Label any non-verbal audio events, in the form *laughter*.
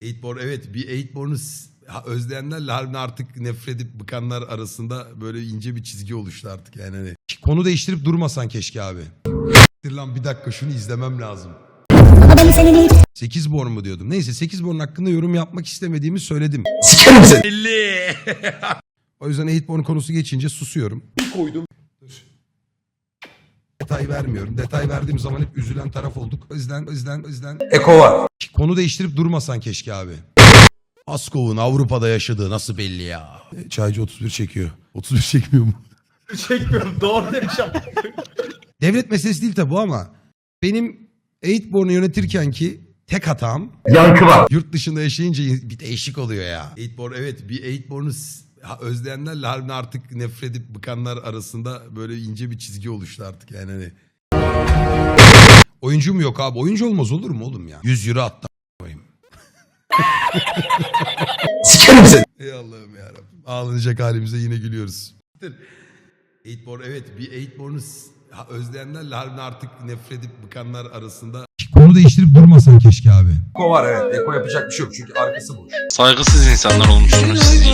Eightborn evet bir Eightborn'u özleyenlerle harbiden artık nefret edip bıkanlar arasında böyle ince bir çizgi oluştu artık yani. Hani. Konu değiştirip durmasan keşke abi. Lan bir dakika şunu izlemem lazım. 8 born mu diyordum. Neyse 8 born hakkında yorum yapmak istemediğimi söyledim. Sikerim seni. 50. *laughs* o yüzden 8 born konusu geçince susuyorum. koydum. Detay vermiyorum. Detay verdiğim zaman hep üzülen taraf olduk. O yüzden, o yüzden, o yüzden Eko var. konu değiştirip durmasan keşke abi. Askov'un Avrupa'da yaşadığı nasıl belli ya? E, Çaycı 31 çekiyor. 31 çekmiyor mu? *laughs* Çekmiyorum doğru demiş ama. *laughs* Devlet meselesi değil tabi bu ama benim Eightborn'u yönetirken ki tek hatam Yankı var. yurt dışında yaşayınca bir değişik oluyor ya. Eightborn evet bir Eightborn'u özleyenlerle harbiden artık nefret edip bıkanlar arasında böyle ince bir çizgi oluştu artık yani hani. Oyuncu mu yok abi? Oyuncu olmaz olur mu oğlum ya? 100 euro attı koyayım. *laughs* Sikerim seni. Ey Allah'ım yarabbim. Ağlanacak halimize yine gülüyoruz. Eightborn evet bir Eightborn'u özleyenlerle harbiden artık nefret edip bıkanlar arasında Konu değiştirip durmasan keşke abi. Eko var evet. Eko yapacak bir şey yok çünkü arkası boş. Saygısız insanlar olmuşsunuz siz.